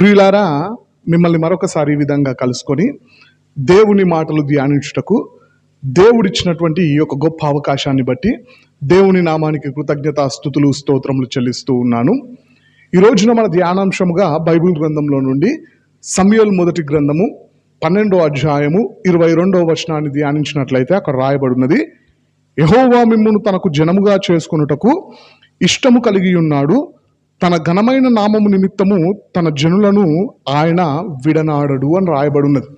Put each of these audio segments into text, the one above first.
ప్రియులారా మిమ్మల్ని మరొకసారి ఈ విధంగా కలుసుకొని దేవుని మాటలు ధ్యానించుటకు దేవుడిచ్చినటువంటి ఈ యొక్క గొప్ప అవకాశాన్ని బట్టి దేవుని నామానికి కృతజ్ఞత స్థుతులు స్తోత్రములు చెల్లిస్తూ ఉన్నాను. ఈ రోజున మన ధ్యానాంశముగా బైబిల్ గ్రంథంలో నుండి సమయల్ మొదటి గ్రంథము పన్నెండో అధ్యాయము ఇరవై రెండవ వచనాన్ని ధ్యానించినట్లయితే అక్కడ రాయబడినది యహోవా మిమ్మును తనకు జనముగా చేసుకొనుటకు ఇష్టము కలిగి ఉన్నాడు తన ఘనమైన నామము నిమిత్తము తన జనులను ఆయన విడనాడడు అని రాయబడినది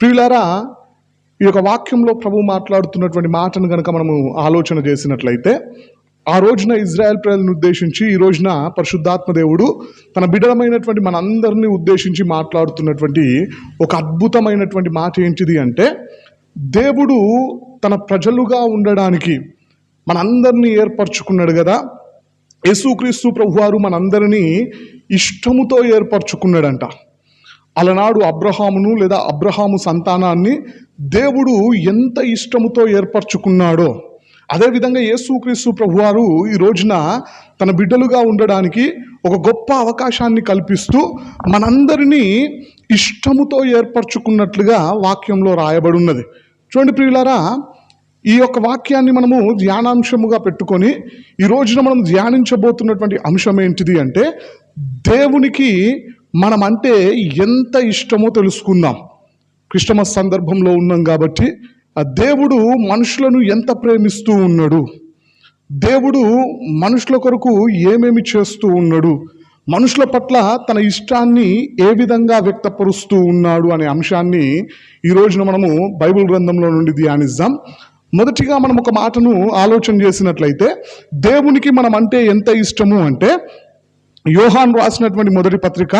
ప్రియులారా ఈ యొక్క వాక్యంలో ప్రభు మాట్లాడుతున్నటువంటి మాటను కనుక మనము ఆలోచన చేసినట్లయితే ఆ రోజున ఇజ్రాయెల్ ప్రజలను ఉద్దేశించి ఈ రోజున పరిశుద్ధాత్మ దేవుడు తన బిడలమైనటువంటి మనందరినీ ఉద్దేశించి మాట్లాడుతున్నటువంటి ఒక అద్భుతమైనటువంటి మాట ఏంటిది అంటే దేవుడు తన ప్రజలుగా ఉండడానికి మనందరినీ ఏర్పరచుకున్నాడు కదా యేసుక్రీస్తు ప్రభువారు మనందరినీ ఇష్టముతో ఏర్పరచుకున్నాడంట. అలనాడు అబ్రహామును లేదా అబ్రహాము సంతానాన్ని దేవుడు ఎంత ఇష్టముతో ఏర్పరచుకున్నాడో అదేవిధంగా యేసుక్రీస్తు ప్రభువారు ఈ రోజున తన బిడ్డలుగా ఉండడానికి ఒక గొప్ప అవకాశాన్ని కల్పిస్తూ మనందరినీ ఇష్టముతో ఏర్పరచుకున్నట్లుగా వాక్యంలో రాయబడి ఉన్నది చూడండి ప్రియులారా ఈ యొక్క వాక్యాన్ని మనము ధ్యానాంశముగా పెట్టుకొని ఈ రోజున మనం ధ్యానించబోతున్నటువంటి అంశం ఏంటిది అంటే దేవునికి మనం అంటే ఎంత ఇష్టమో తెలుసుకుందాం. క్రిస్టమస్ సందర్భంలో ఉన్నాం కాబట్టి ఆ దేవుడు మనుషులను ఎంత ప్రేమిస్తూ ఉన్నాడు? దేవుడు మనుషుల కొరకు ఏమేమి చేస్తూ ఉన్నాడు? మనుషుల పట్ల తన ఇష్టాన్ని ఏ విధంగా వ్యక్తపరుస్తూ ఉన్నాడు అనే అంశాన్ని ఈ రోజున మనము బైబిల్ గ్రంథంలో నుండి ధ్యానిద్దాం. మొదటిగా మనం ఒక మాటను ఆలోచన చేసినట్లయితే దేవునికి మనం అంటే ఎంత ఇష్టము అంటే యోహాను రాసినటువంటి మొదటి పత్రిక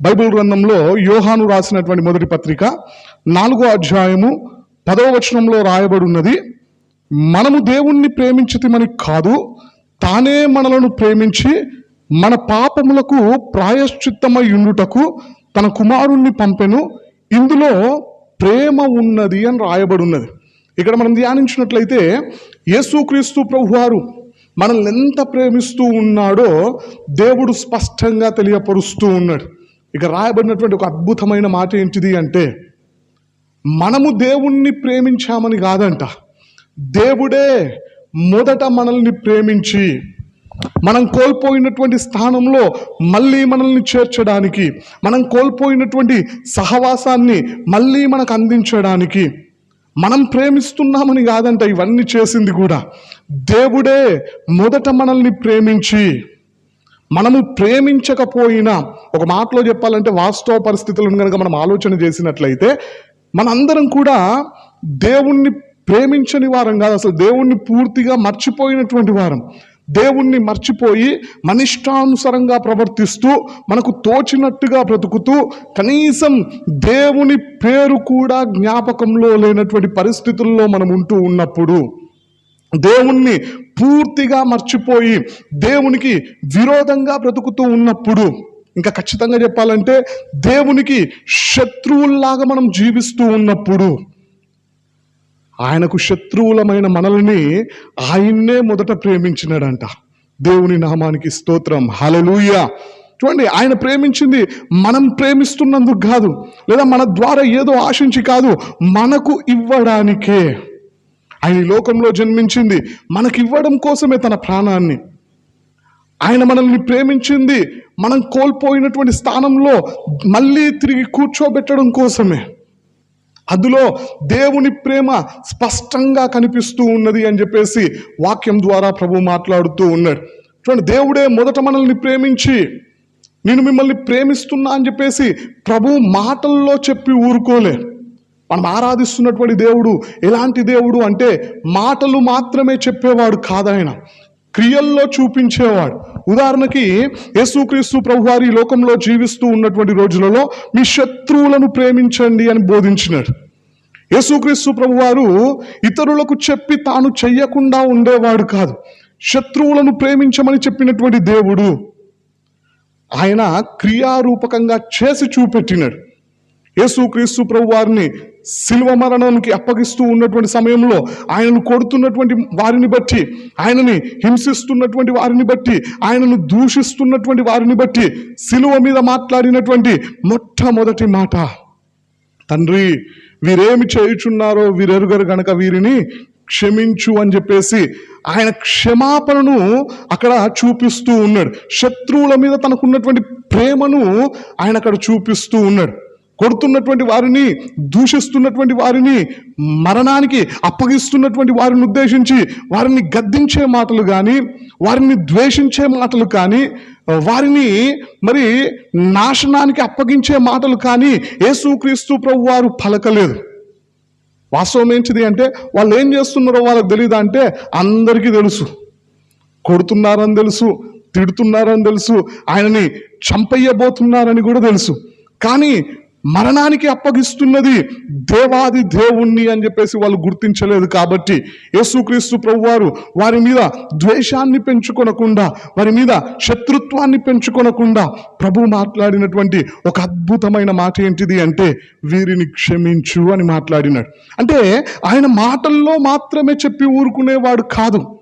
బైబిల్ గ్రంథంలో యోహాను రాసినటువంటి మొదటి పత్రిక నాలుగో అధ్యాయము పదవ వచనంలో రాయబడి ఉన్నది మనము దేవుణ్ణి ప్రేమించితిమని కాదు తానే మనలను ప్రేమించి మన పాపములకు ప్రాయశ్చిత్తమై ఉండుటకు తన కుమారుణ్ణి పంపెను ఇందులో ప్రేమ ఉన్నది అని రాయబడి ఉన్నది ఇక్కడ మనం ధ్యానించినట్లయితే యేసుక్రీస్తు ప్రభువారు మనల్ని ఎంత ప్రేమిస్తూ ఉన్నాడో దేవుడు స్పష్టంగా తెలియపరుస్తూ ఉన్నాడు. ఇక రాయబడినటువంటి ఒక అద్భుతమైన మాట ఏంటిది అంటే మనము దేవుణ్ణి ప్రేమించామని కాదంట. దేవుడే మొదట మనల్ని ప్రేమించి మనం కోల్పోయినటువంటి స్థానంలో మళ్ళీ మనల్ని చేర్చడానికి మనం కోల్పోయినటువంటి సహవాసాన్ని మళ్ళీ మనకు అందించడానికి మనం ప్రేమిస్తున్నామని కాదంట ఇవన్నీ చేసింది కూడా. దేవుడే మొదట మనల్ని ప్రేమించి మనము ప్రేమించకపోయినా ఒక మాటలో చెప్పాలంటే వాస్తవ పరిస్థితులను కనుక మనం ఆలోచన చేసినట్లయితే మనందరం కూడా దేవుణ్ణి ప్రేమించని వారం కాదు అసలు దేవుణ్ణి పూర్తిగా మర్చిపోయినటువంటి వారం. దేవుణ్ణి మర్చిపోయి మనిష్టానుసరంగా ప్రవర్తిస్తూ మనకు తోచినట్టుగా బ్రతుకుతూ కనీసం దేవుని పేరు కూడా జ్ఞాపకంలో లేనటువంటి పరిస్థితుల్లో మనం ఉంటూ ఉన్నప్పుడు దేవుణ్ణి పూర్తిగా మర్చిపోయి దేవునికి విరోధంగా బ్రతుకుతూ ఉన్నప్పుడు ఇంకా ఖచ్చితంగా చెప్పాలంటే దేవునికి శత్రువుల్లాగా మనం జీవిస్తూ ఉన్నప్పుడు ఆయనకు శత్రువులమైన మనల్ని ఆయన్నే మొదట ప్రేమించినాడంట. దేవుని నామానికి స్తోత్రం. హలలుయ చూడండి ఆయన ప్రేమించింది మనం ప్రేమిస్తున్నందుకు కాదు లేదా మన ద్వారా ఏదో ఆశించి కాదు మనకు ఇవ్వడానికే. ఆయన ఈ లోకంలో జన్మించింది మనకి ఇవ్వడం కోసమే తన ప్రాణాన్ని. ఆయన మనల్ని ప్రేమించింది మనం కోల్పోయినటువంటి స్థానంలో మళ్ళీ తిరిగి కూర్చోబెట్టడం కోసమే. అందులో దేవుని ప్రేమ స్పష్టంగా కనిపిస్తూ ఉన్నది అని చెప్పేసి వాక్యం ద్వారా ప్రభు మాట్లాడుతూ ఉన్నాడు. చూడండి దేవుడే మొదట మనల్ని ప్రేమించి నేను మిమ్మల్ని ప్రేమిస్తున్నా అని చెప్పేసి ప్రభు మాటల్లో చెప్పి ఊరుకోలే మనం ఆరాధిస్తున్నటువంటి దేవుడు ఎలాంటి దేవుడు అంటే మాటలు మాత్రమే చెప్పేవాడు కాదాయన క్రియల్లో చూపించేవాడు. ఉదాహరణకి యేసుక్రీస్తు ప్రభువారి ఈ లోకంలో జీవిస్తూ ఉన్నటువంటి రోజులలో మీ శత్రువులను ప్రేమించండి అని బోధించినాడు. యేసుక్రీస్తు ప్రభువారు ఇతరులకు చెప్పి తాను చెయ్యకుండా ఉండేవాడు కాదు. శత్రువులను ప్రేమించమని చెప్పినటువంటి దేవుడు. ఆయన క్రియారూపకంగా చేసి చూపెట్టినాడు. యేసుక్రీస్తు ప్రభు వారిని శిల్వ మరణానికి అప్పగిస్తూ ఉన్నటువంటి సమయంలో ఆయనను కొడుతున్నటువంటి వారిని బట్టి ఆయనని హింసిస్తున్నటువంటి వారిని బట్టి ఆయనను దూషిస్తున్నటువంటి వారిని బట్టి శిలువ మీద మాట్లాడినటువంటి మొట్టమొదటి మాట. తండ్రి వీరేమి చేయుచున్నారో వీరెరుగరు గనక వీరిని క్షమించు అని చెప్పేసి ఆయన క్షమాపణను అక్కడ చూపిస్తూ ఉన్నాడు. శత్రువుల మీద తనకున్నటువంటి ప్రేమను ఆయన అక్కడ చూపిస్తూ ఉన్నాడు. కొడుతున్నటువంటి వారిని దూషిస్తున్నటువంటి వారిని మరణానికి అప్పగిస్తున్నటువంటి వారిని ఉద్దేశించి వారిని గద్దించే మాటలు కానీ వారిని ద్వేషించే మాటలు కానీ వారిని మరి నాశనానికి అప్పగించే మాటలు కానీ యేసుక్రీస్తు ప్రభు వారు పలకలేదు. వాస్తవం ఏంటిది అంటే వాళ్ళు ఏం చేస్తున్నారో వాళ్ళకి తెలియదు అంటే అందరికీ తెలుసు. కొడుతున్నారని తెలుసు తిడుతున్నారని తెలుసు ఆయనని చంపయ్యబోతున్నారని కూడా తెలుసు. కానీ మరణానికి అప్పగిస్తున్నది దేవాది దేవుణ్ణి అని చెప్పేసి వాళ్ళు గుర్తించలేదు కాబట్టి యేసుక్రీస్తు ప్రభు వారు వారి మీద ద్వేషాన్ని పెంచుకొనకుండా వారి మీద శత్రుత్వాన్ని పెంచుకొనకుండా ప్రభు మాట్లాడినటువంటి ఒక అద్భుతమైన మాట ఏంటిది అంటే వీరిని క్షమించు అని మాట్లాడినాడు. అంటే ఆయన మాటల్లో మాత్రమే చెప్పి ఊరుకునేవాడు కాదు.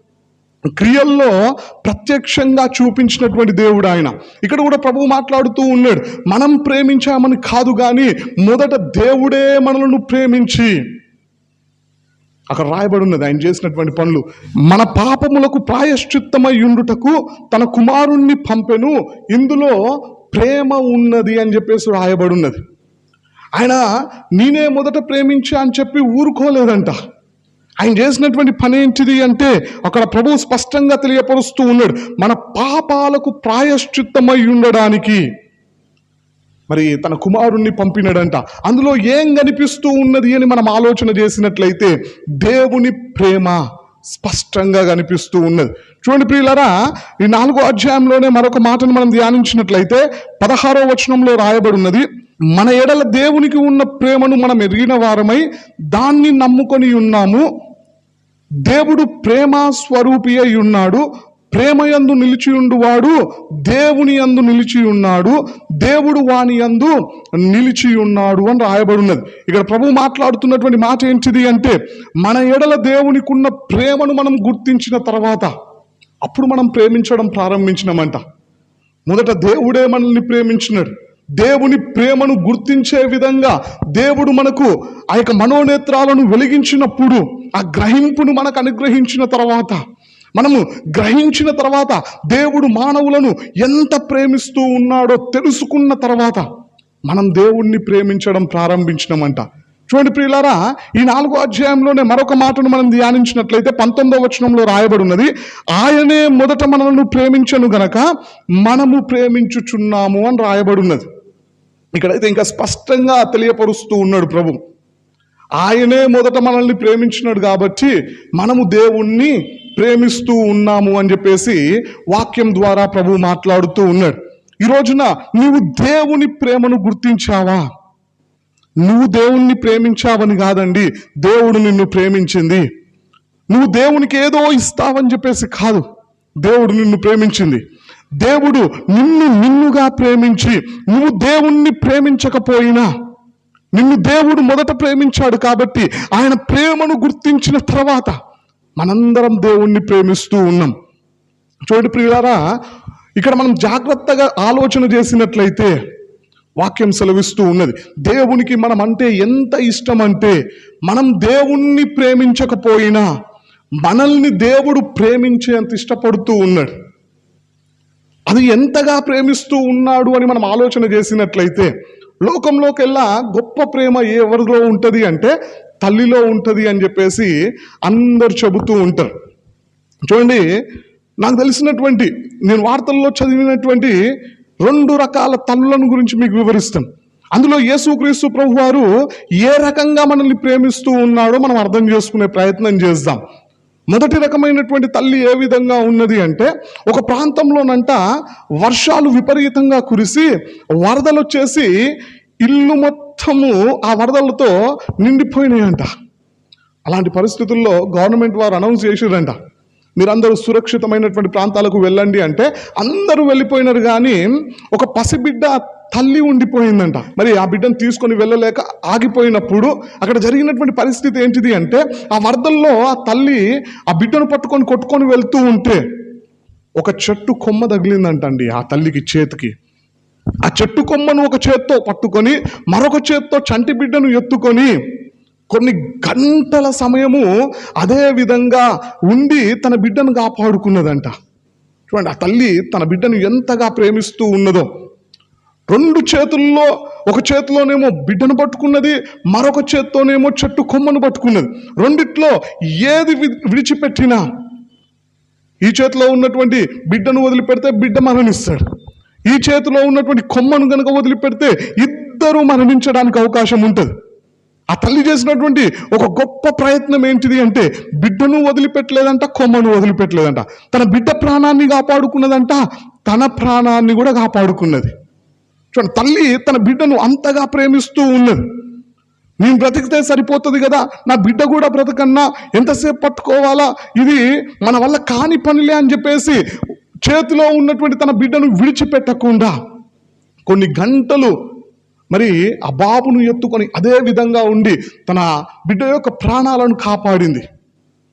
క్రియల్లో ప్రత్యక్షంగా చూపించినటువంటి దేవుడు ఆయన. ఇక్కడ కూడా ప్రభు మాట్లాడుతూ ఉన్నాడు మనం ప్రేమించామని కాదు కానీ మొదట దేవుడే మనలను ప్రేమించి అక్కడ రాయబడి ఉన్నది ఆయన చేసినటువంటి పనులు. మన పాపములకు ప్రాయశ్చిత్తమై ఉండుటకు తన కుమారుణ్ణి పంపెను ఇందులో ప్రేమ ఉన్నది అని చెప్పేసి రాయబడి ఉన్నది. ఆయన నేనే మొదట ప్రేమించా అని చెప్పి ఊరుకోలేదంట. ఆయన చేసినటువంటి పని ఏంటిది అంటే అక్కడ ప్రభువు స్పష్టంగా తెలియపరుస్తూ ఉన్నాడు మన పాపాలకు ప్రాయశ్చిత్తమై ఉండడానికి. మరి తన కుమారుణ్ణి పంపినాడంట. అందులో ఏం కనిపిస్తూ ఉన్నది అని మనం ఆలోచన చేసినట్లయితే దేవుని ప్రేమ స్పష్టంగా కనిపిస్తూ ఉన్నది. చూడండి ప్రియులరా ఈ నాలుగో అధ్యాయంలోనే మరొక మాటను మనం ధ్యానించినట్లయితే పదహారో వచనంలో రాయబడి ఉన్నది మన ఎడల దేవునికి ఉన్న ప్రేమను మనం ఎరిగిన వారమై దాన్ని నమ్ముకొని ఉన్నాము. దేవుడు ప్రేమ స్వరూపి అయి ఉన్నాడు. ప్రేమ యందు నిలిచి ఉండువాడు దేవుని యందు నిలిచి ఉన్నాడు దేవుడు వాని యందు నిలిచి ఉన్నాడు అని రాయబడి ఉన్నది ఇక్కడ ప్రభు మాట్లాడుతున్నటువంటి మాట ఏంటిది అంటే మన ఎడల దేవునికి ఉన్న ప్రేమను మనం గుర్తించిన తర్వాత అప్పుడు మనం ప్రేమించడం ప్రారంభించినామంట. మొదట దేవుడే మనల్ని ప్రేమించినాడు. దేవుని ప్రేమను గుర్తించే విధంగా దేవుడు మనకు ఆ యొక్క మనోనేత్రాలను వెలిగించినప్పుడు ఆ గ్రహింపును మనకు అనుగ్రహించిన తర్వాత మనము గ్రహించిన తర్వాత దేవుడు మానవులను ఎంత ప్రేమిస్తూ ఉన్నాడో తెలుసుకున్న తర్వాత మనం దేవుణ్ణి ప్రేమించడం ప్రారంభించినామంట. చూడండి ప్రియులారా ఈ నాలుగో అధ్యాయంలోనే మరొక మాటను మనం ధ్యానించినట్లయితే పంతొమ్మిదవ వచనంలో రాయబడి ఉన్నది ఆయనే మొదట మనల్ని ప్రేమించను గనక మనము ప్రేమించుచున్నాము అని రాయబడి ఉన్నది ఇక్కడైతే ఇంకా స్పష్టంగా తెలియపరుస్తూ ఉన్నాడు ప్రభు. ఆయనే మొదట మనల్ని ప్రేమించినాడు కాబట్టి మనము దేవుణ్ణి ప్రేమిస్తూ ఉన్నాము అని చెప్పేసి వాక్యం ద్వారా ప్రభు మాట్లాడుతూ ఉన్నాడు. ఈ రోజున నీవు దేవుని ప్రేమను గుర్తించావా? నువ్వు దేవుణ్ణి ప్రేమించావని కాదండి దేవుడు నిన్ను ప్రేమించింది. నువ్వు దేవునికి ఏదో ఇస్తావని చెప్పేసి కాదు దేవుడు నిన్ను ప్రేమించింది. దేవుడు నిన్ను నిన్నుగా ప్రేమించి నువ్వు దేవుణ్ణి ప్రేమించకపోయినా నిన్ను దేవుడు మొదట ప్రేమించాడు కాబట్టి ఆయన ప్రేమను గుర్తించిన తర్వాత మనందరం దేవుణ్ణి ప్రేమిస్తూ ఉన్నాం. చూడండి ప్రియులారా ఇక్కడ మనం జాగ్రత్తగా ఆలోచన చేసినట్లయితే వాక్యం సెలవిస్తూ ఉన్నది. దేవునికి మనం అంటే ఎంత ఇష్టం అంటే మనం దేవుణ్ణి ప్రేమించకపోయినా మనల్ని దేవుడు ప్రేమించేంత ఇష్టపడుతూ ఉన్నాడు. అది ఎంతగా ప్రేమిస్తూ ఉన్నాడు అని మనం ఆలోచన చేసినట్లయితే లోకంలోకెల్లా గొప్ప ప్రేమ ఎవరిలో ఉంటుంది అంటే తల్లిలో ఉంటుంది అని చెప్పేసి అందరు చెబుతూ ఉంటారు. చూడండి నాకు తెలిసినటువంటి నేను వార్తల్లో చదివినటువంటి రెండు రకాల తల్లులను గురించి మీకు వివరిస్తాను. అందులో యేసుక్రీస్తు ప్రభు వారు ఏ రకంగా మనల్ని ప్రేమిస్తూ ఉన్నాడో మనం అర్థం చేసుకునే ప్రయత్నం చేద్దాం. మొదటి రకమైనటువంటి తల్లి ఏ విధంగా ఉన్నది అంటే ఒక ప్రాంతంలోనంట వర్షాలు విపరీతంగా కురిసి వరదలు వచ్చేసి ఇల్లు మొత్తము ఆ వరదలతో నిండిపోయినాయంట. అలాంటి పరిస్థితుల్లో గవర్నమెంట్ వారు అనౌన్స్ చేసిరంట మీరందరూ సురక్షితమైనటువంటి ప్రాంతాలకు వెళ్ళండి అంటే అందరూ వెళ్ళిపోయినారు కానీ ఒక పసిబిడ్డ తల్లి ఉండిపోయిందంట. మరి ఆ బిడ్డను తీసుకొని వెళ్ళలేక ఆగిపోయినప్పుడు అక్కడ జరిగినటువంటి పరిస్థితి ఏంటిది అంటే ఆ వరదల్లో ఆ తల్లి ఆ బిడ్డను పట్టుకొని కొట్టుకొని వెళ్తూ ఉంటే ఒక చెట్టు కొమ్మ తగిలిందంటండి ఆ తల్లికి చేతికి. ఆ చెట్టు కొమ్మను ఒక చేత్తో పట్టుకొని మరొక చేత్తో చంటి బిడ్డను ఎత్తుకొని కొన్ని గంటల సమయము అదే విధంగా ఉండి తన బిడ్డను కాపాడుకున్నదంట. చూడండి ఆ తల్లి తన బిడ్డను ఎంతగా ప్రేమిస్తూ ఉన్నదో. రెండు చేతుల్లో ఒక చేతిలోనేమో బిడ్డను పట్టుకున్నది మరొక చేత్తోనేమో చెట్టు కొమ్మను పట్టుకున్నది. రెండిట్లో ఏది విడిచిపెట్టినా ఈ చేతిలో ఉన్నటువంటి బిడ్డను వదిలిపెడితే బిడ్డ మరణిస్తాడు. ఈ చేతిలో ఉన్నటువంటి కొమ్మను కనుక వదిలిపెడితే ఇద్దరు మరణించడానికి అవకాశం ఉంటుంది. ఆ తల్లి చేసినటువంటి ఒక గొప్ప ప్రయత్నం ఏంటిది అంటే బిడ్డను వదిలిపెట్టలేదంట కొమ్మను వదిలిపెట్టలేదంట. తన బిడ్డ ప్రాణాన్ని కాపాడుకున్నదంట తన ప్రాణాన్ని కూడా కాపాడుకున్నది. చూడండి తల్లి తన బిడ్డను అంతగా ప్రేమిస్తూ ఉన్నది. నేను బ్రతికితే సరిపోతుంది కదా? నా బిడ్డ కూడా బ్రతకన్నా ఎంతసేపు పట్టుకోవాలా? ఇది మన వల్ల కాని పనిలే అని చెప్పేసి చేతిలో ఉన్నటువంటి తన బిడ్డను విడిచిపెట్టకుండా కొన్ని గంటలు మరి ఆ బాబును ఎత్తుకొని అదే విధంగా ఉండి తన బిడ్డ యొక్క ప్రాణాలను కాపాడింది.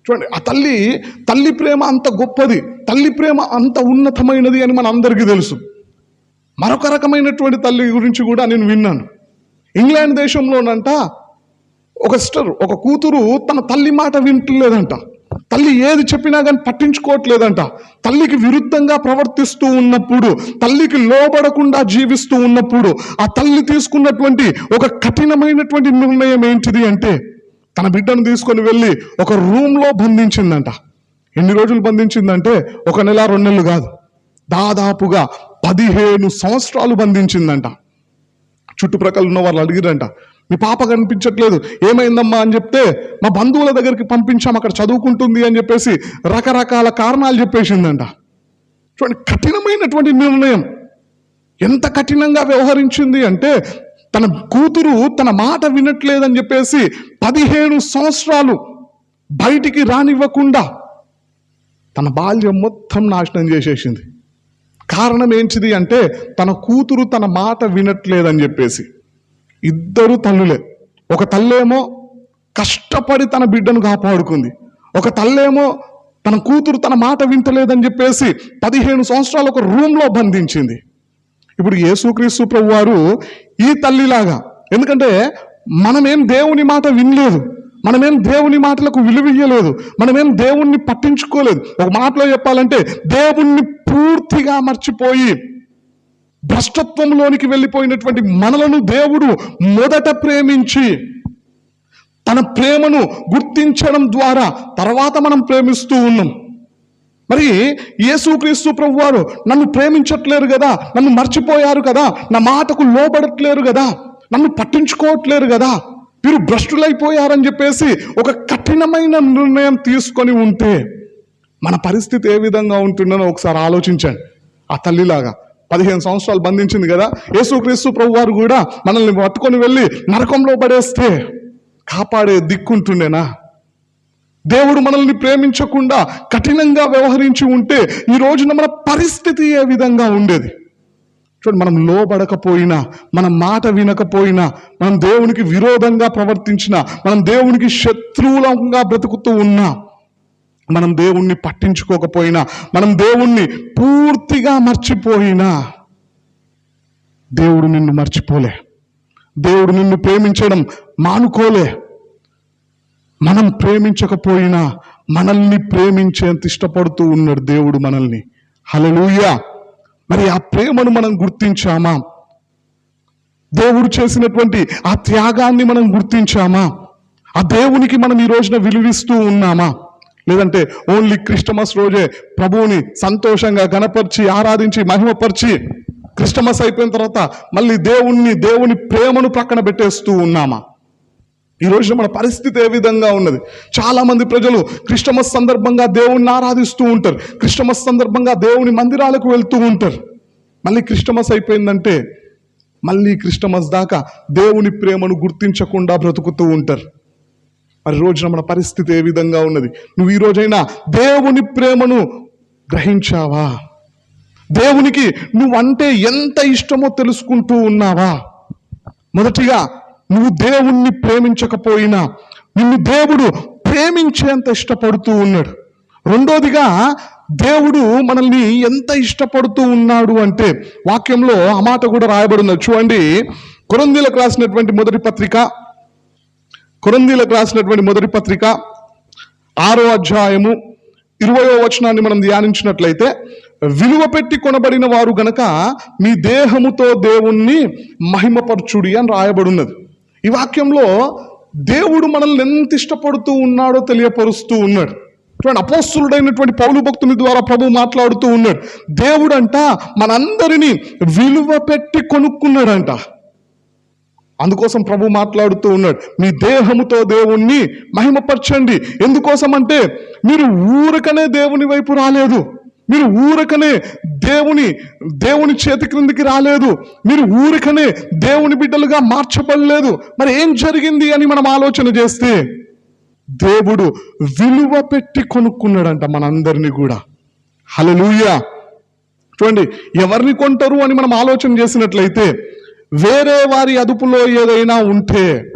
చూడండి ఆ తల్లి తల్లి ప్రేమ అంత గొప్పది తల్లి ప్రేమ అంత ఉన్నతమైనది అని మన అందరికీ తెలుసు. మరొక రకమైనటువంటి తల్లి గురించి కూడా నేను విన్నాను. ఇంగ్లాండ్ దేశంలోనంట ఒక సిస్టర్ ఒక కూతురు తన తల్లి మాట వింటలేదంట. తల్లి ఏది చెప్పినా కానీ పట్టించుకోవట్లేదంట. తల్లికి విరుద్ధంగా ప్రవర్తిస్తూ ఉన్నప్పుడు తల్లికి లోబడకుండా జీవిస్తూ ఉన్నప్పుడు ఆ తల్లి తీసుకున్నటువంటి ఒక కఠినమైనటువంటి నిర్ణయం ఏంటిది అంటే తన బిడ్డను తీసుకొని వెళ్ళి ఒక రూమ్లో బంధించిందంట. ఎన్ని రోజులు బంధించిందంటే ఒక నెల రెండు నెలలు కాదు. దాదాపుగా పదిహేను సంవత్సరాలు బంధించిందంట. చుట్టుప్రక్కల ఉన్న వాళ్ళు అడిగిరంట మీ పాప కనిపించట్లేదు ఏమైందమ్మా? అని చెప్తే మా బంధువుల దగ్గరికి పంపించాం అక్కడ చదువుకుంటుంది అని చెప్పేసి రకరకాల కారణాలు చెప్పేసిందంట. చూడండి కఠినమైనటువంటి నిర్ణయం. ఎంత కఠినంగా వ్యవహరించింది అంటే తన కూతురు తన మాట వినట్లేదని చెప్పేసి పదిహేను సంవత్సరాలు బయటికి రానివ్వకుండా తన బాల్యం మొత్తం నాశనం చేసేసింది. కారణం ఏంటిది అంటే తన కూతురు తన మాట వినట్లేదని చెప్పేసి. ఇద్దరు తల్లులే. ఒక తల్లేమో కష్టపడి తన బిడ్డను కాపాడుకుంది. ఒక తల్లేమో తన కూతురు తన మాట వింటలేదని చెప్పేసి పదిహేను సంవత్సరాలు ఒక రూమ్లో బంధించింది. ఇప్పుడు యేసుక్రీస్తు ప్రభు వారు ఈ తల్లిలాగా. ఎందుకంటే మనమేం దేవుని మాట వినలేదు. మనమేం దేవుని మాటలకు విలువియ్యలేదు మనమేం దేవుణ్ణి పట్టించుకోలేదు. ఒక మాటలో చెప్పాలంటే దేవుణ్ణి పూర్తిగా మర్చిపోయి భ్రష్టత్వంలోనికి వెళ్ళిపోయినటువంటి మనలను దేవుడు మొదట ప్రేమించి తన ప్రేమను గుర్తించడం ద్వారా తర్వాత మనం ప్రేమిస్తూ ఉన్నాం. మరి యేసుక్రీస్తు ప్రభు వారు నన్ను ప్రేమించట్లేరు కదా నన్ను మర్చిపోయారు కదా నా మాటకు లోబడట్లేరు కదా నన్ను పట్టించుకోవట్లేరు కదా మీరు భ్రష్టులైపోయారని చెప్పేసి ఒక కఠినమైన నిర్ణయం తీసుకొని ఉంటే మన పరిస్థితి ఏ విధంగా ఉంటుందో ఒకసారి ఆలోచించండి. ఆ తల్లిలాగా పదిహేను సంవత్సరాలు బంధించింది కదా యేసుక్రీస్తు ప్రభు వారు కూడా మనల్ని పట్టుకొని వెళ్ళి నరకంలో పడేస్తే కాపాడే దిక్కుంటుండేనా? దేవుడు మనల్ని ప్రేమించకుండా కఠినంగా వ్యవహరించి ఉంటే ఈ రోజున మన పరిస్థితి ఏ విధంగా ఉండేది? చూడండి మనం లోబడకపోయినా మన మాట వినకపోయినా మనం దేవునికి విరోధంగా ప్రవర్తించిన మనం దేవునికి శత్రువులంగా బ్రతుకుతూ ఉన్నా మనం దేవుణ్ణి పట్టించుకోకపోయినా మనం దేవుణ్ణి పూర్తిగా మర్చిపోయినా దేవుడు నిన్ను మర్చిపోలే. దేవుడు నిన్ను ప్రేమించడం మానుకోలే. మనం ప్రేమించకపోయినా మనల్ని ప్రేమించేంత ఇష్టపడుతూ ఉన్నాడు దేవుడు మనల్ని. హల్లెలూయా! మరి ఆ ప్రేమను మనం గుర్తించామా? దేవుడు చేసినటువంటి ఆ త్యాగాన్ని మనం గుర్తించామా? ఆ దేవునికి మనం ఈ రోజున విలువిస్తూ ఉన్నామా? లేదంటే ఓన్లీ క్రిస్టమస్ రోజే ప్రభువుని సంతోషంగా గణపరిచి ఆరాధించి మహిమపరిచి క్రిస్టమస్ అయిపోయిన తర్వాత మళ్ళీ దేవుణ్ణి దేవుని ప్రేమను ప్రక్కన పెట్టేస్తూ ఉన్నామా? ఈ రోజున మన పరిస్థితి ఏ విధంగా ఉన్నది? చాలా మంది ప్రజలు క్రిస్టమస్ సందర్భంగా దేవుణ్ణి ఆరాధిస్తూ ఉంటారు. క్రిస్టమస్ సందర్భంగా దేవుని మందిరాలకు వెళ్తూ ఉంటారు. మళ్ళీ క్రిస్టమస్ అయిపోయిందంటే మళ్ళీ క్రిస్టమస్ దాకా దేవుని ప్రేమను గుర్తించకుండా బ్రతుకుతూ ఉంటారు. మరి రోజున మన పరిస్థితి ఏ విధంగా ఉన్నది? నువ్వు ఈ రోజైనా దేవుని ప్రేమను గ్రహించావా? దేవునికి నువ్వంటే ఎంత ఇష్టమో తెలుసుకుంటూ ఉన్నావా? మొదటిగా నువ్వు దేవుణ్ణి ప్రేమించకపోయినా నిన్ను దేవుడు ప్రేమించేంత ఇష్టపడుతూ ఉన్నాడు. రెండోదిగా దేవుడు మనల్ని ఎంత ఇష్టపడుతూ ఉన్నాడు అంటే వాక్యంలో ఆ మాట కూడా రాయబడినది చూడండి కొరందీలకు రాసినటువంటి మొదటి పత్రిక కొరందీలకు రాసినటువంటి మొదటి పత్రిక ఆరో అధ్యాయము ఇరవయో వచనాన్ని మనం ధ్యానించినట్లయితే విలువ పెట్టి కొనబడిన వారు గనక మీ దేహముతో దేవుణ్ణి మహిమపరచుడి అని రాయబడినది ఈ వాక్యంలో దేవుడు మనల్ని ఎంత ఇష్టపడుతూ ఉన్నాడో తెలియపరుస్తూ ఉన్నాడు. చూడండి అపోస్తులుడైనటువంటి పౌలు భక్తుని ద్వారా ప్రభు మాట్లాడుతూ ఉన్నాడు. దేవుడంట మనందరినీ విలువ పెట్టి కొనుక్కున్నాడంట. అందుకోసం ప్రభు మాట్లాడుతూ ఉన్నాడు. మీ దేహముతో దేవుణ్ణి మహిమపరచండి. ఎందుకోసం అంటే మీరు ఊరకనే దేవుని వైపు రాలేదు. మీరు ఊరకనే దేవుని దేవుని చేతి క్రిందికి రాలేదు. మీరు ఊరికనే దేవుని బిడ్డలుగా మార్చబడలేదు. మరి ఏం జరిగింది అని మనం ఆలోచన చేస్తే దేవుడు విలువ పెట్టి కొనుక్కున్నాడంట మనందరినీ కూడా. హల్లెలూయా. చూడండి ఎవరిని కొంటారు అని మనం ఆలోచన చేసినట్లయితే వేరే వారి అదుపులో ఏదైనా ఉంటే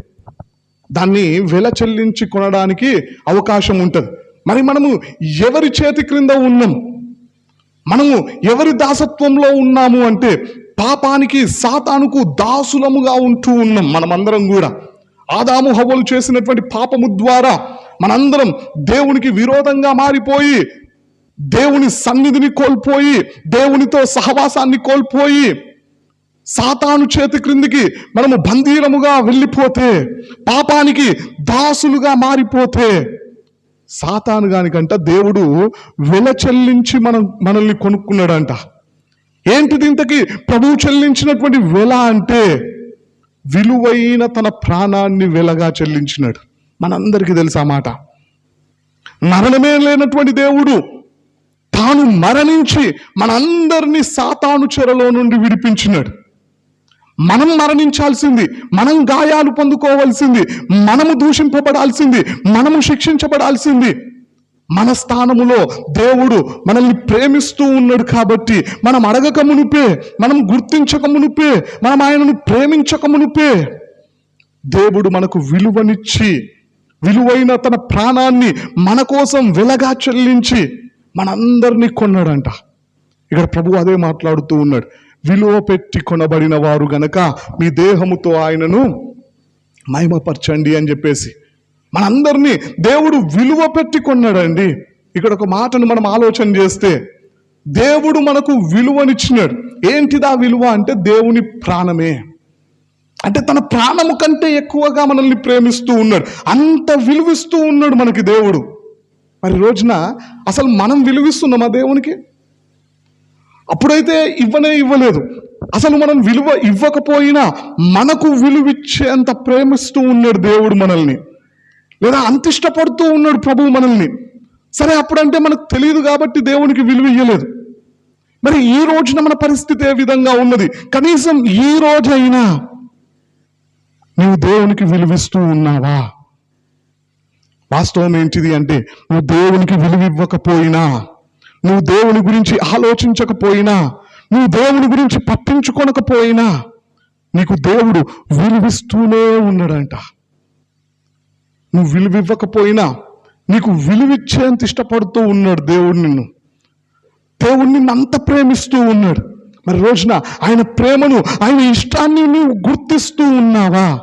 దాన్ని వెల చెల్లించి కొనడానికి అవకాశం ఉంటుంది. మరి మనము ఎవరి చేతి క్రింద ఉన్నాం? మనము ఎవరి దాసత్వంలో ఉన్నాము అంటే పాపానికి సాతానుకు దాసులముగా ఉంటూ ఉన్నాం మనమందరం కూడా. ఆదాము హవ్వలు చేసినటువంటి పాపము ద్వారా మనందరం దేవునికి విరోధంగా మారిపోయి దేవుని సన్నిధిని కోల్పోయి దేవునితో సహవాసాన్ని కోల్పోయి సాతాను చేతి క్రిందికి మనము బందీరముగా వెళ్ళిపోతే పాపానికి దాసులుగా మారిపోతే సాతాను గానికంట దేవుడు వెల చెల్లించి మనం మనల్ని కొనుక్కున్నాడంట. ఏంటిది ఇంతకీ? ప్రభువు చెల్లించినటువంటి వెల అంటే విలువైన తన ప్రాణాన్ని వెలగా చెల్లించినాడు. మనందరికీ తెలుసు ఆ మాట? మరణమే లేనటువంటి దేవుడు తాను మరణించి మనందరినీ సాతాను చెరలో నుండి విడిపించినాడు. మనం మరణించాల్సింది మనం గాయాలు పొందుకోవాల్సింది మనము దూషింపబడాల్సింది మనము శిక్షించబడాల్సింది. మన స్థానములో దేవుడు మనల్ని ప్రేమిస్తూ ఉన్నాడు కాబట్టి మనం అడగక మునుపే మనం గుర్తించక మునుపే మనం ఆయనను ప్రేమించక మునుపే దేవుడు మనకు విలువనిచ్చి విలువైన తన ప్రాణాన్ని మన కోసం వెలగా చెల్లించి మనందరినీ కొన్నాడంట. ఇక్కడ ప్రభు అదే మాట్లాడుతూ ఉన్నాడు. విలువ పెట్టి కొనబడిన వారు గనక మీ దేహముతో ఆయనను మహిమపరచండి అని చెప్పేసి మనందరినీ దేవుడు విలువ పెట్టి కొన్నాడండి. ఇక్కడ ఒక మాటను మనం ఆలోచన చేస్తే దేవుడు మనకు విలువనిచ్చినాడు. ఏంటిదా విలువ అంటే దేవుని ప్రాణమే. అంటే తన ప్రాణము కంటే ఎక్కువగా మనల్ని ప్రేమిస్తూ ఉన్నాడు. అంత విలువిస్తూ ఉన్నాడు మనకి దేవుడు. మరి రోజున అసలు మనం విలువిస్తున్నామా దేవునికి? అప్పుడైతే ఇవ్వనే ఇవ్వలేదు. అసలు మనం విలువ ఇవ్వకపోయినా మనకు విలువిచ్చేంత ప్రేమిస్తూ ఉన్నాడు దేవుడు మనల్ని. లేదా అంత ఇష్టపడుతూ ఉన్నాడు ప్రభువు మనల్ని. సరే అప్పుడంటే మనకు తెలియదు కాబట్టి దేవునికి విలువ ఇయ్యలేదు. మరి ఈ రోజున మన పరిస్థితి ఏ విధంగా ఉన్నది? కనీసం ఈ రోజైనా నువ్వు దేవునికి విలువిస్తూ ఉన్నావా? వాస్తవం ఏంటిది అంటే నువ్వు దేవునికి విలువ ఇవ్వకపోయినా నువ్వు దేవుని గురించి ఆలోచించకపోయినా నువ్వు దేవుని గురించి పట్టించుకొనకపోయినా నీకు దేవుడు విలువిస్తూనే ఉన్నాడంట. నువ్వు విలువివ్వకపోయినా నీకు విలువిచ్చేంత ఇష్టపడుతూ ఉన్నాడు దేవుడు నిన్ను. దేవుడు నిన్ను అంత ప్రేమిస్తూ ఉన్నాడు. మరి రోజున ఆయన ప్రేమను ఆయన ఇష్టాన్ని నీవు గుర్తిస్తూ ఉన్నావా?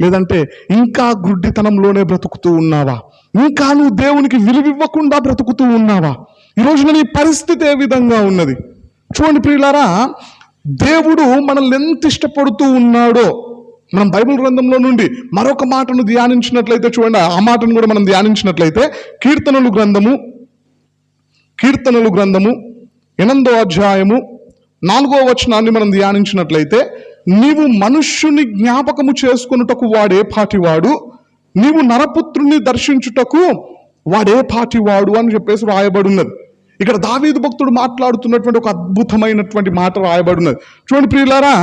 లేదంటే ఇంకా గుడ్డితనంలోనే బ్రతుకుతూ ఉన్నావా? ఇంకా నువ్వు దేవునికి విలువివ్వకుండా బ్రతుకుతూ ఉన్నావా? ఈ రోజున నీ పరిస్థితి ఏ విధంగా ఉన్నది? చూడండి ప్రియులారా దేవుడు మనల్ని ఎంత ఇష్టపడుతూ ఉన్నాడో మనం బైబిల్ గ్రంథంలో నుండి మరొక మాటను ధ్యానించినట్లయితే చూడండి ఆ మాటను కూడా మనం ధ్యానించినట్లయితే కీర్తనలు గ్రంథము కీర్తనలు గ్రంథము ఎనిమిదో అధ్యాయము నాలుగో వచనాన్ని మనం ధ్యానించినట్లయితే నీవు మనుష్యుని జ్ఞాపకము చేసుకొనుటకు వాడే పాటివాడు నీవు నరపుత్రుని దర్శించుటకు వాడే పాటివాడు అని చెప్పేసి రాయబడున్నది. ఇక్కడ దావీదు భక్తుడు మాట్లాడుతున్నటువంటి ఒక అద్భుతమైనటువంటి మాట రాయబడినది చూడండి ప్రియులారా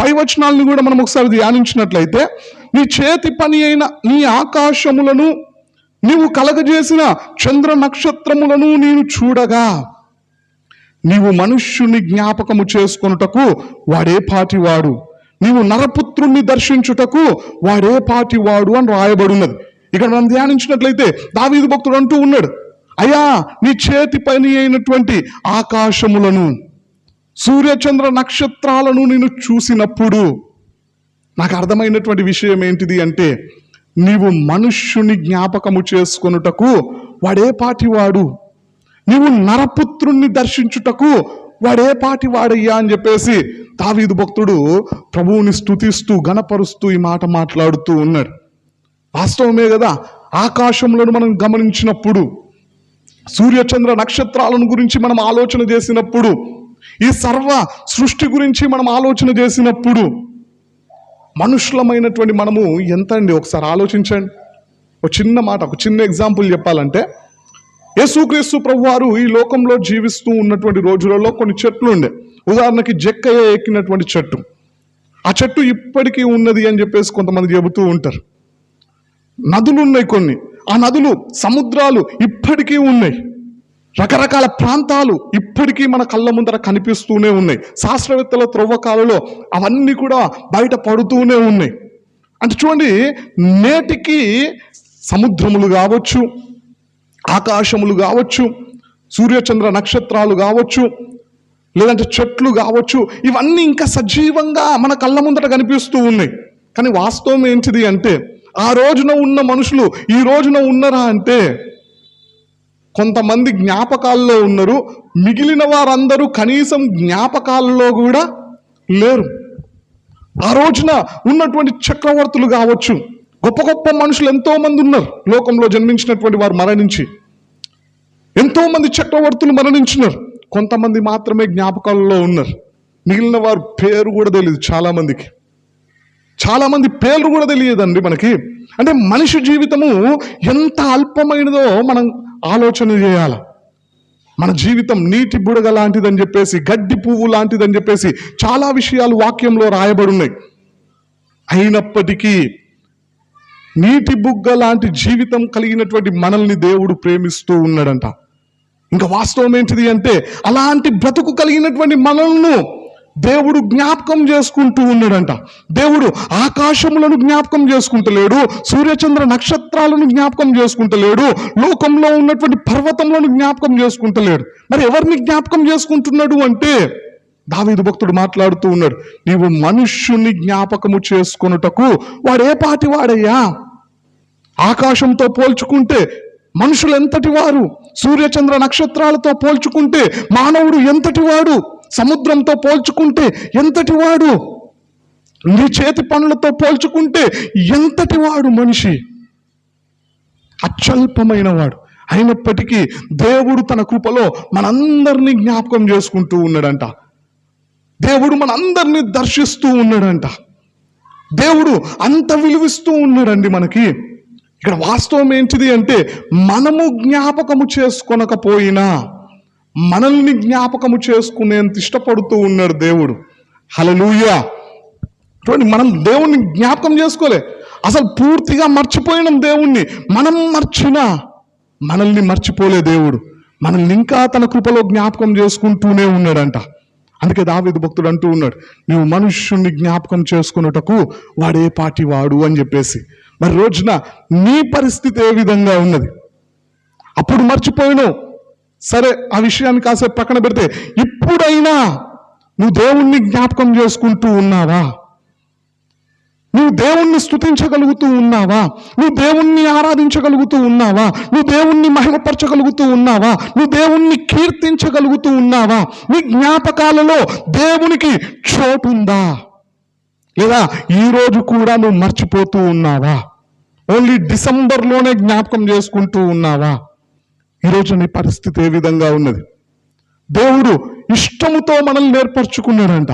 పై వచనాలను కూడా మనం ఒకసారి ధ్యానించినట్లయితే నీ చేతి పని అయిన నీ ఆకాశములను నీవు కలగజేసిన చంద్ర నక్షత్రములను నేను చూడగా నీవు మనుష్యుని జ్ఞాపకము చేసుకొనుటకు వాడే పాటివాడు నీవు నరపుత్రుణ్ణి దర్శించుటకు వాడే పాటివాడు అని రాయబడినది ఇక్కడ మనం ధ్యానించినట్లయితే దావీదు భక్తుడు అంటూ ఉన్నాడు అయ్యా నీ చేతి పని అయినటువంటి ఆకాశములను సూర్యచంద్ర నక్షత్రాలను నేను చూసినప్పుడు నాకు అర్థమైనటువంటి విషయం ఏంటిది అంటే నీవు మనుష్యుని జ్ఞాపకము చేసుకొనుటకు వాడే పాటివాడు. నీవు నరపుత్రుణ్ణి దర్శించుటకు వాడే పాటివాడయ్యా అని చెప్పేసి దావీదు భక్తుడు ప్రభువుని స్తుతిస్తూ గణపరుస్తూ ఈ మాట మాట్లాడుతూ ఉన్నాడు. వాస్తవమే కదా? ఆకాశంలో మనం గమనించినప్పుడు సూర్యచంద్ర నక్షత్రాలను గురించి మనం ఆలోచన చేసినప్పుడు ఈ సర్వ సృష్టి గురించి మనం ఆలోచన చేసినప్పుడు మనుషులమైనటువంటి మనము ఎంత అండి ఒకసారి ఆలోచించండి. ఒక చిన్న మాట ఒక చిన్న ఎగ్జాంపుల్ చెప్పాలంటే యేసుక్రీస్తు ప్రభు వారు ఈ లోకంలో జీవిస్తూ ఉన్నటువంటి రోజులలో కొన్ని చెట్లు ఉండే. ఉదాహరణకి జక్కయ్య ఎక్కినటువంటి చెట్టు. ఆ చెట్టు ఇప్పటికీ ఉన్నది అని చెప్పేసి కొంతమంది చెబుతూ ఉంటారు. నదులు ఉన్నాయి కొన్ని. ఆ నదులు సముద్రాలు ఇప్పటికీ ఉన్నాయి. రకరకాల ప్రాంతాలు ఇప్పటికీ మన కళ్ళ ముందర కనిపిస్తూనే ఉన్నాయి. శాస్త్రవేత్తల త్రవ్వకాలలో అవన్నీ కూడా బయట పడుతూనే ఉన్నాయి. అంటే చూడండి నేటికి సముద్రములు కావచ్చు ఆకాశములు కావచ్చు సూర్యచంద్ర నక్షత్రాలు కావచ్చు లేదంటే చెట్లు కావచ్చు ఇవన్నీ ఇంకా సజీవంగా మన కళ్ళ ముందట కనిపిస్తూ ఉన్నాయి. కానీ వాస్తవం ఏంటిది అంటే ఆ రోజున ఉన్న మనుషులు ఈ రోజున ఉన్నరా అంటే కొంతమంది జ్ఞాపకాల్లో ఉన్నారు మిగిలిన వారందరూ కనీసం జ్ఞాపకాల్లో కూడా లేరు. ఆ రోజున ఉన్నటువంటి చక్రవర్తులు కావచ్చు గొప్ప గొప్ప మనుషులు ఎంతోమంది ఉన్నారు లోకంలో జన్మించినటువంటి వారు మరణించి. ఎంతోమంది చక్రవర్తులు మరణించినారు కొంతమంది మాత్రమే జ్ఞాపకాల్లో ఉన్నారు. మిగిలిన వారు పేరు కూడా తెలియదు చాలామందికి. చాలామంది పేర్లు కూడా తెలియదండి మనకి. అంటే మనిషి జీవితము ఎంత అల్పమైనదో మనం ఆలోచన చేయాలి. మన జీవితం నీటి బుడగ లాంటిదని చెప్పేసి గడ్డి పువ్వు లాంటిదని చెప్పేసి చాలా విషయాలు వాక్యంలో రాయబడి ఉన్నాయి అయినప్పటికీ నీటి బుగ్గ లాంటి జీవితం కలిగినటువంటి మనల్ని దేవుడు ప్రేమిస్తూ ఉన్నాడంట. ఇంకా వాస్తవం ఏంటిది అంటే అలాంటి బ్రతుకు కలిగినటువంటి మనల్ని దేవుడు జ్ఞాపకం చేసుకుంటూ ఉన్నాడంట. దేవుడు ఆకాశములను జ్ఞాపకం చేసుకుంటలేడు సూర్యచంద్ర నక్షత్రాలను జ్ఞాపకం చేసుకుంటలేడు లోకంలో ఉన్నటువంటి పర్వతములను జ్ఞాపకం చేసుకుంటలేడు. మరి ఎవరిని జ్ఞాపకం చేసుకుంటున్నాడు అంటే దావీదు భక్తుడు మాట్లాడుతూ ఉన్నాడు నీవు మనుష్యుని జ్ఞాపకము చేసుకొనుటకు వాడు ఏ పాటి వాడయ్యా ఆకాశంతో పోల్చుకుంటే మనుషులు ఎంతటి వారు? సూర్యచంద్ర నక్షత్రాలతో పోల్చుకుంటే మానవుడు ఎంతటి వాడు సముద్రంతో పోల్చుకుంటే ఎంతటి వాడు నీ చేతి పనులతో పోల్చుకుంటే ఎంతటి వాడు మనిషి? అత్యల్పమైన వాడు అయినప్పటికీ దేవుడు తన కృపలో మనందరినీ జ్ఞాపకం చేసుకుంటూ ఉన్నాడంట. దేవుడు మనందరినీ దర్శిస్తూ ఉన్నాడంట. దేవుడు అంత విలువిస్తూ ఉన్నాడండి మనకి. ఇక్కడ వాస్తవం ఏంటిది అంటే మనము జ్ఞాపకము చేసుకొనకపోయినా మనల్ని జ్ఞాపకము చేసుకునేంత ఇష్టపడుతూ ఉన్నాడు దేవుడు. హలలుయా చూడండి మనం దేవుణ్ణి జ్ఞాపకం చేసుకోలే. అసలు పూర్తిగా మర్చిపోయినాం దేవుణ్ణి. మనం మర్చినా మనల్ని మర్చిపోలే దేవుడు. మనల్ని ఇంకా తన కృపలో జ్ఞాపకం చేసుకుంటూనే ఉన్నాడంట. అందుకే దావేది భక్తుడు అంటూ ఉన్నాడు నువ్వు మనుష్యుణ్ణి జ్ఞాపకం చేసుకున్నటకు వాడే పాటి వాడు అని చెప్పేసి. మరి రోజున నీ పరిస్థితి ఏ విధంగా ఉన్నది? అప్పుడు మర్చిపోయినావు. సరే ఆ విషయాన్ని కాసేపు పక్కన పెడితే ఇప్పుడైనా నువ్వు దేవుణ్ణి జ్ఞాపకం చేసుకుంటూ ఉన్నావా? నువ్వు దేవుణ్ణి స్తుతించగలుగుతూ ఉన్నావా? నువ్వు దేవుణ్ణి ఆరాధించగలుగుతూ ఉన్నావా? నువ్వు దేవుణ్ణి మహిమపరచగలుగుతూ ఉన్నావా? నువ్వు దేవుణ్ణి కీర్తించగలుగుతూ ఉన్నావా? నీ జ్ఞాపకాలలో దేవునికి చోటు ఉందా లేదా ఈ రోజు కూడా నువ్వు మర్చిపోతూ ఉన్నావా? ఓన్లీ డిసెంబర్లోనే జ్ఞాపకం చేసుకుంటూ ఉన్నావా? ఈరోజు నీ పరిస్థితి ఏ విధంగా ఉన్నది? దేవుడు ఇష్టముతో మనల్ని ఏర్పరచుకున్నాడంట.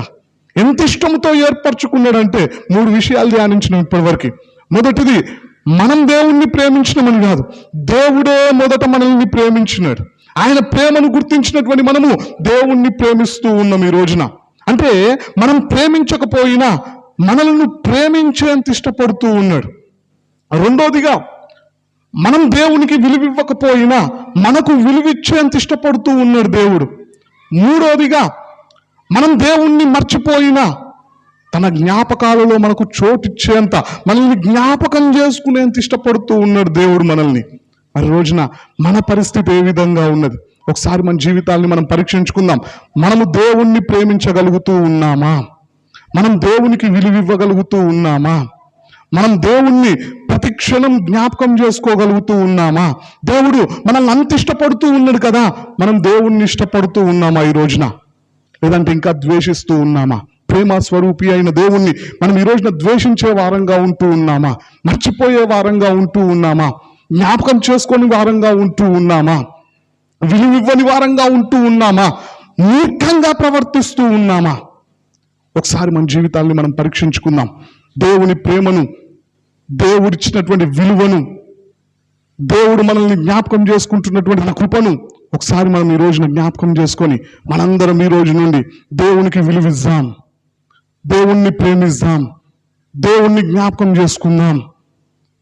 ఎంత ఇష్టముతో ఏర్పరచుకున్నాడంటే మూడు విషయాలు ధ్యానించిన ఇప్పటివరకు. మొదటిది మనం దేవుణ్ణి ప్రేమించినమని కాదు దేవుడే మొదట మనల్ని ప్రేమించినాడు. ఆయన ప్రేమను గుర్తించినటువంటి మనము దేవుణ్ణి ప్రేమిస్తూ ఉన్నాం ఈ రోజున. అంటే మనం ప్రేమించకపోయినా మనల్ని ప్రేమించేంత ఇష్టపడుతూ ఉన్నాడు. రెండోదిగా మనం దేవునికి విలువివ్వకపోయినా మనకు విలువిచ్చేంత ఇష్టపడుతూ ఉన్నాడు దేవుడు. మూడోదిగా మనం దేవుణ్ణి మర్చిపోయినా తన జ్ఞాపకాలలో మనకు చోటిచ్చేంత మనల్ని జ్ఞాపకం చేసుకునేంత ఇష్టపడుతూ ఉన్నాడు దేవుడు మనల్ని. మరి రోజున మన పరిస్థితి ఏ విధంగా ఉన్నది? ఒకసారి మన జీవితాల్ని మనం పరీక్షించుకుందాం. మనము దేవుణ్ణి ప్రేమించగలుగుతూ ఉన్నామా? మనం దేవునికి విలువివ్వగలుగుతూ ఉన్నామా? మనం దేవుణ్ణి ప్రతి క్షణం జ్ఞాపకం చేసుకోగలుగుతూ ఉన్నామా? దేవుడు మనల్ని అంత ఇష్టపడుతూ ఉన్నాడు కదా. మనం దేవుణ్ణి ఇష్టపడుతూ ఉన్నామా ఈ రోజున? లేదంటే ఇంకా ద్వేషిస్తూ ఉన్నామా? ప్రేమ స్వరూపి అయిన దేవుణ్ణి మనం ఈ రోజున ద్వేషించే వారంగా ఉంటూ ఉన్నామా? మర్చిపోయే వారంగా ఉంటూ ఉన్నామా? జ్ఞాపకం చేసుకొని వారంగా ఉంటూ ఉన్నామా? విలువివ్వని వారంగా ఉంటూ ఉన్నామా? మూర్ఖంగా ప్రవర్తిస్తూ ఉన్నామా? ఒకసారి మన జీవితాల్ని మనం పరీక్షించుకుందాం. దేవుని ప్రేమను దేవుడిచ్చినటువంటి విలువను దేవుడు మనల్ని జ్ఞాపకం చేసుకుంటున్నటువంటి కృపను ఒకసారి మనం ఈ రోజున జ్ఞాపకం చేసుకొని మనందరం ఈ రోజు నుండి దేవునికి విలువిద్దాం. దేవుణ్ణి ప్రేమిద్దాం. దేవుణ్ణి జ్ఞాపకం చేసుకుందాం.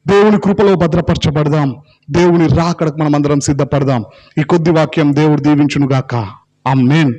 దేవుని కృపలో భద్రపరచబడదాం. దేవుని రాకడకు మనం అందరం సిద్ధపడదాం. ఈ కొద్ది వాక్యం దేవుడు దీవించునుగాక. ఆమెన్.